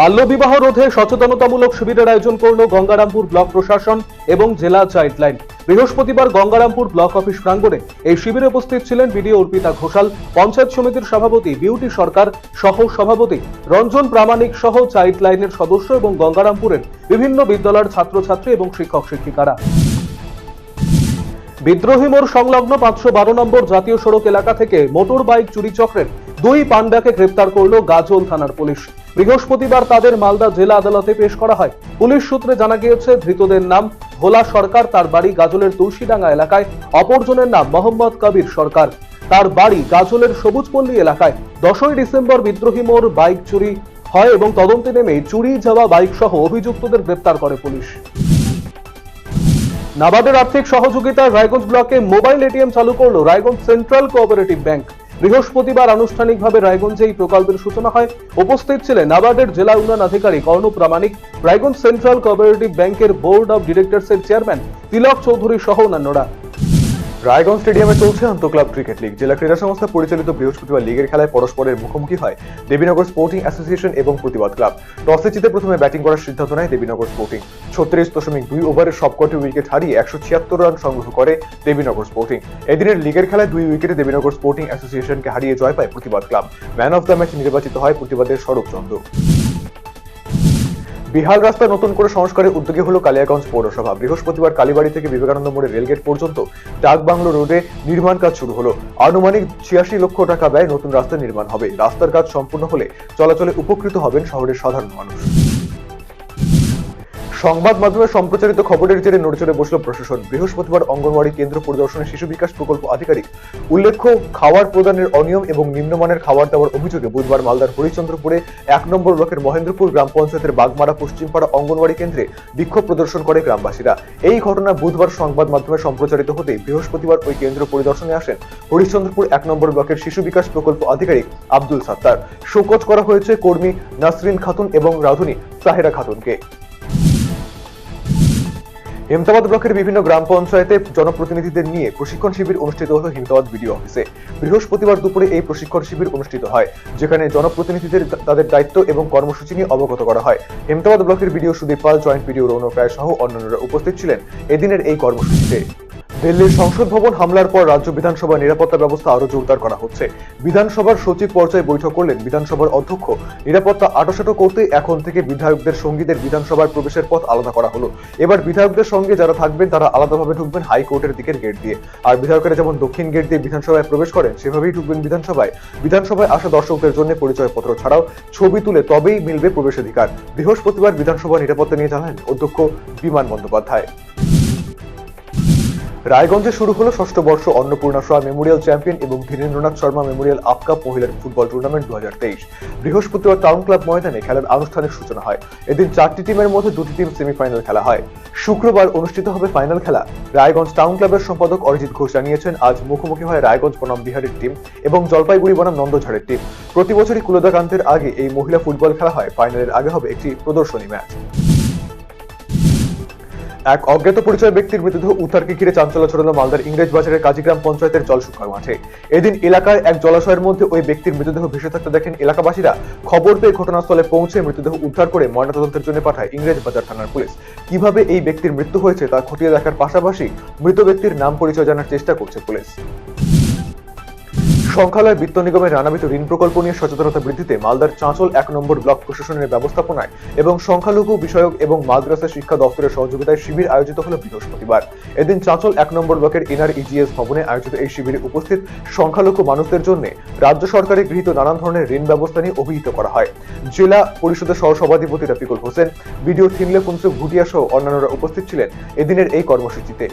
বাল্যবিবাহ রোধে সচেতনতামূলক শিবিরের আয়োজন করল গঙ্গারামপুর ব্লক প্রশাসন এবং জেলা চাইল্ডলাইন। বৃহস্পতিবার গঙ্গারামপুর ব্লক অফিস প্রাঙ্গণে এই শিবিরে উপস্থিত ছিলেন বিডিও অর্পিতা ঘোষাল, পঞ্চায়েত সমিতির সভাপতি বিউটি সরকার সহ সভাপতি রঞ্জন প্রামাণিক সহ চাইল্ডলাইনের সদস্য এবং গঙ্গারামপুরের বিভিন্ন বিদ্যালয়ের ছাত্রছাত্রী এবং শিক্ষক শিক্ষিকারা। বিদ্রোহী মোড় সংলগ্ন পাঁচশো বারো নম্বর জাতীয় সড়ক এলাকা থেকে মোটর বাইক চুরি চক্রের দুই পান্ডাকে গ্রেপ্তার করল গাজল থানার পুলিশ। বৃহস্পতিবার তাদের মালদা জেলা আদালতে পেশ করা হয়। পুলিশ সূত্রে জানা গিয়েছে, ধৃতদের নাম ভোলা সরকার, তার বাড়ি গাজলের তুলসীডাঙ্গা এলাকায়। অপরজনের নাম মোহাম্মদ কবির সরকার। তার বাড়ি গাজলের সবুজপল্লী এলাকায়। দশই ডিসেম্বর বিদ্রোহী মোড়, বাইক চুরি হয় এবং তদন্তে নেমে চুরি যাওয়া বাইক সহ অভিযুক্তদের গ্রেপ্তার করে পুলিশ। নাবার্ডের আর্থিক সহযোগিতায় রায়গঞ্জ ব্লকে মোবাইল এটিএম চালু করল রায়গঞ্জ সেন্ট্রাল কোঅপারেটিভ ব্যাংক। বৃহস্পতিবার আনুষ্ঠানিকভাবে রায়গঞ্জে এই প্রকল্পের সূচনা হয়। উপস্থিত ছিলেন নাবার্ডের জেলা উন্নয়ন আধিকারিক অর্ণ প্রামাণিক, রায়গঞ্জ সেন্ট্রাল কোঅপারেটিভ ব্যাংকের বোর্ড অব ডিরেক্টরসের চেয়ারম্যান তিলক চৌধুরী সহ অন্যান্যরা। রায়গঞ্জ স্টেডিয়ামে চলছে আন্তঃক্লাব ক্রিকেট লিগ, জেলা ক্রীড়া সংস্থা পরিচালিত বৃহস্পতিবার লিগের খেলায় পরস্পরের মুখোমুখি হয় দেবীনগর স্পোর্টিং অ্যাসোসিয়েশন এবং প্রতিবাদ ক্লাব। টসে জিতে প্রথমে ব্যাটিং করার সিদ্ধান্ত নেয় দেবীনগর স্পোর্টিং। ছত্রিশ দশমিক দুই ওভারের সবকটি উইকেট হারিয়ে একশো ছিয়াত্তর রান সংগ্রহ করে দেবীনগর স্পোর্টিং। এদিনের লিগের খেলায় দুই উইকেটে দেবীনগর স্পোর্টিং অ্যাসোসিয়েশনকে হারিয়ে জয় পায় Pratibad club. Man of the match নির্বাচিত হয় প্রতিবাদের শরৎচন্দ্র বিহাল রাস্তা নতুন করে সংস্কারের উদ্যোগে হলো কালিয়াগঞ্জ পৌরসভা। বৃহস্পতিবার কালীবাড়ি থেকে বিবেকানন্দ মোড়ে রেলগেট পর্যন্ত ডাকবাংলো রোডে নির্মাণ কাজ শুরু হলো। আনুমানিক ছিয়াশি লক্ষ টাকা ব্যয় নতুন রাস্তা নির্মাণ হবে। রাস্তার কাজ সম্পূর্ণ হলে চলাচলে উপকৃত হবেন শহরের সাধারণ মানুষ। সংবাদ মাধ্যমে সম্প্রচারিত খবরের জেরে নড়চড়ে বসল প্রশাসন। বৃহস্পতিবার অঙ্গনওয়াড়ি কেন্দ্র পরিদর্শনে শিশু বিকাশ প্রকল্প আধিকারিক উল্লেখ্য, খাওয়ার প্রদানের অনিয়ম এবং নিম্নমানের খাবার দেওয়ার অভিযোগে বুধবার মালদার হরিচন্দ্রপুরে এক নম্বর ব্লকের মহেন্দ্রপুর গ্রাম পঞ্চায়েতের বাগমারা পশ্চিমপাড়া অঙ্গনওয়াড়ি কেন্দ্রে বিক্ষোভ প্রদর্শন করে গ্রামবাসীরা। এই ঘটনা বুধবার সংবাদ মাধ্যমে সম্প্রচারিত হতেই বৃহস্পতিবার ওই কেন্দ্র পরিদর্শনে আসেন হরিশ্চন্দ্রপুর এক নম্বর ব্লকের শিশু বিকাশ প্রকল্প আধিকারিক আব্দুল সাত্তার। শোকজ করা হয়েছে কর্মী নাসরিন খাতুন এবং রাধুনী সাহেরা খাতুনকে। হেমতাবাদ ব্লকের বিভিন্ন গ্রাম পঞ্চায়েতে জনপ্রতিনিধিদের নিয়ে প্রশিক্ষণ শিবির অনুষ্ঠিত হলো হিমতাবাদ বিডিও অফিসে। বৃহস্পতিবার দুপুরে এই প্রশিক্ষণ শিবির অনুষ্ঠিত হয়, যেখানে জনপ্রতিনিধিদের তাদের দায়িত্ব এবং কর্মসূচি নিয়ে অবগত করা হয়। হেমতাবাদ ব্লকের BDO Sudip Pal, joint BDO Raunak Roy সহ অন্যান্যরা উপস্থিত ছিলেন এদিনের এই কর্মসূচিতে। দিল্লির সংসদ ভবন হামলার পর রাজ্য বিধানসভার নিরাপত্তা ব্যবস্থা আরও জোরদার করা হচ্ছে। বিধানসভার সচিব পর্যায়ে বৈঠক করলেন বিধানসভার অধ্যক্ষ। নিরাপত্তা আটোসাটো করতে এখন থেকে বিধায়কদের সঙ্গীদের বিধানসভার প্রবেশের পথ আলাদা করা হলো। এবার বিধায়কদের সঙ্গে যারা থাকবেন, তারা আলাদাভাবে ঢুকবেন হাইকোর্টের দিকের গেট দিয়ে। আর বিধায়কেরা যেমন দক্ষিণ গেট দিয়ে বিধানসভায় প্রবেশ করেন, সেভাবেই ঢুকবেন বিধানসভায়। বিধানসভায় আসা দর্শকদের জন্য পরিচয়পত্র ছাড়াও ছবি তুলে তবেই মিলবে প্রবেশাধিকার। বৃহস্পতিবার বিধানসভা নিরাপত্তা নিয়ে জানালেন অধ্যক্ষ বিমান বন্দ্যোপাধ্যায়। রায়গঞ্জে শুরু হলো ষষ্ঠ বর্ষ অন্নপূর্ণা সোয়া মেমোরিয়াল চ্যাম্পিয়ন এবং ধীরেন্দ্রনাথ শর্মা মেমোরিয়াল আপকাপ মহিলার ফুটবল টুর্নামেন্ট দু হাজার তেইশ। বৃহস্পতিবার টাউন ক্লাব ময়দানে খেলার আনুষ্ঠানিক সূচনা হয়। এদিন চারটি টিমের মধ্যে দুটি টিম সেমিফাইনাল খেলা হয়। শুক্রবার অনুষ্ঠিত হবে ফাইনাল খেলা। রায়গঞ্জ টাউন ক্লাবের সম্পাদক অরিজিৎ ঘোষ জানিয়েছেন, আজ মুখোমুখি হয় রায়গঞ্জ বনাম বিহারের টিম এবং জলপাইগুড়ি বনাম নন্দঝাড়ের টিম। প্রতি বছরই কুলদাকান্তের আগে এই মহিলা ফুটবল খেলা হয়। ফাইনালের আগে হবে একটি প্রদর্শনী ম্যাচ। এক অজ্ঞাত পরিচয় ব্যক্তির মৃতদেহ উদ্ধারকে ঘিরে চাঞ্চল্য ছড়ালো মালদার ইংরেজ বাজারের কাজীগ্রাম পঞ্চায়েতের জলশুকার মাঠে। এদিন এলাকায় এক জলাশয়ের মধ্যে ওই ব্যক্তির মৃতদেহ ভেসে থাকতে দেখেন এলাকাবাসীরা। খবর পেয়ে ঘটনাস্থলে পৌঁছে মৃতদেহ উদ্ধার করে ময়নাতদন্তের জন্য পাঠায় ইংরেজ বাজার থানার পুলিশ। কীভাবে এই ব্যক্তির মৃত্যু হয়েছে তা খতিয়ে দেখার পাশাপাশি মৃত ব্যক্তির নাম পরিচয় জানার চেষ্টা করছে পুলিশ। সংখ্যালয় বিত্ত নিগমের নানাবিধ ঋণ প্রকল্প নিয়ে সচেতনতা বৃদ্ধিতে মালদার চাঁচল এক নম্বর ব্লক প্রশাসনের ব্যবস্থাপনায় এবং সংখ্যালঘু বিষয়ক এবং মাদ্রাসা শিক্ষা দপ্তরের সহযোগিতায় শিবির আয়োজিত হল বৃহস্পতিবার। এদিন চাঁচল এক নম্বর ব্লকের এনআর ইজিএস ভবনে আয়োজিত এই শিবিরে উপস্থিত সংখ্যালঘু মানুষদের জন্য রাজ্য সরকারের গৃহীত নানান ধরনের ঋণ ব্যবস্থা নিয়ে অভিহিত করা হয়। জেলা পরিষদের সহসভাধিপতি রফিকুল হোসেন, বিডিও থিনলে ফুনসুক ভুটিয়া সহ অন্যান্যরা উপস্থিত ছিলেন এদিনের এই কর্মসূচিতে।